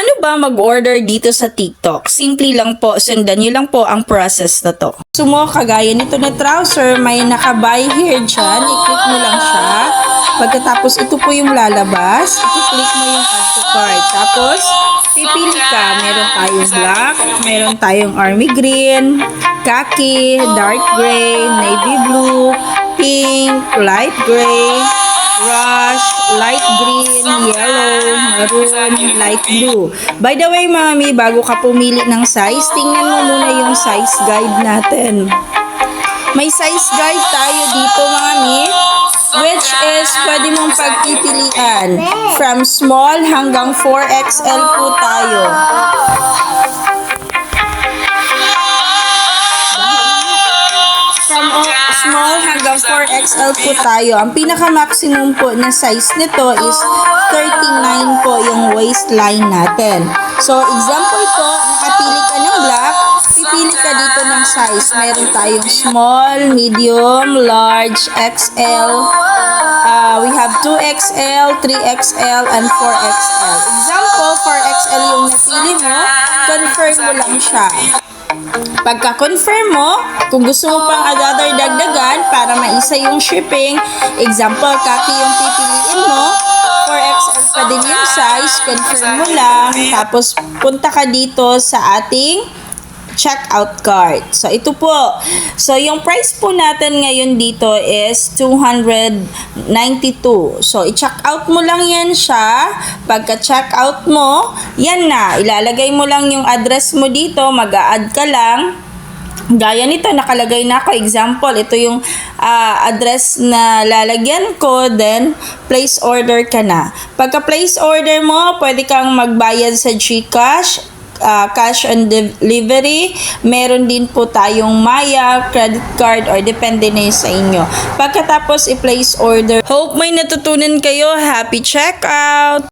Paano ba mag-order dito sa TikTok? Simple lang po, sundan nyo lang po ang process na to. Sumo, kagaya nito na trouser, may naka-buy here dyan. I-click mo lang siya. Pagkatapos, ito po yung lalabas. I-click mo yung add to cart. Tapos, pipili ka. Meron tayong black, meron tayong army green, khaki, dark gray, navy blue, pink, light gray, rush, light green, yellow, maroon, light blue. By the way, mami, bago ka pumili ng size, tingnan mo muna yung size guide natin. May size guide tayo dito, mami, which is pwede mong pagpipilian. From small hanggang 4XL po tayo. From o- small hanggang 4XL po tayo. Ang pinaka-maximum po na size nito is 39 po yung waistline natin. So, example po, nakapili ka ng black, pipili ka dito ng size. Meron tayong small, medium, large, XL. Uh, we have 2XL, 3XL, and 4XL. Example, 4XL yung napili mo, confirm mo lang siya. Pagka-confirm mo, kung gusto mo pang another dagdagan para maisa yung shipping, example, kaki yung pipiliin mo, 4XL pa din yung size, confirm mo lang, tapos punta ka dito sa ating checkout cart. So, ito po. So, yung price po natin ngayon dito is 292. So, i-check out mo lang yan siya. Pagka-check out mo, yan na. Ilalagay mo lang yung address mo dito. Mag-a-add ka lang. Gaya nito, nakalagay na ako. Example, ito yung ah, address na lalagyan ko. Then, place order ka na. Pagka place order mo, pwede kang magbayad sa GCash uh, cash on delivery. Meron din po tayong Maya, credit card, or depende na sa inyo. Pagkatapos i-place order. Hope may natutunan kayo. Happy checkout!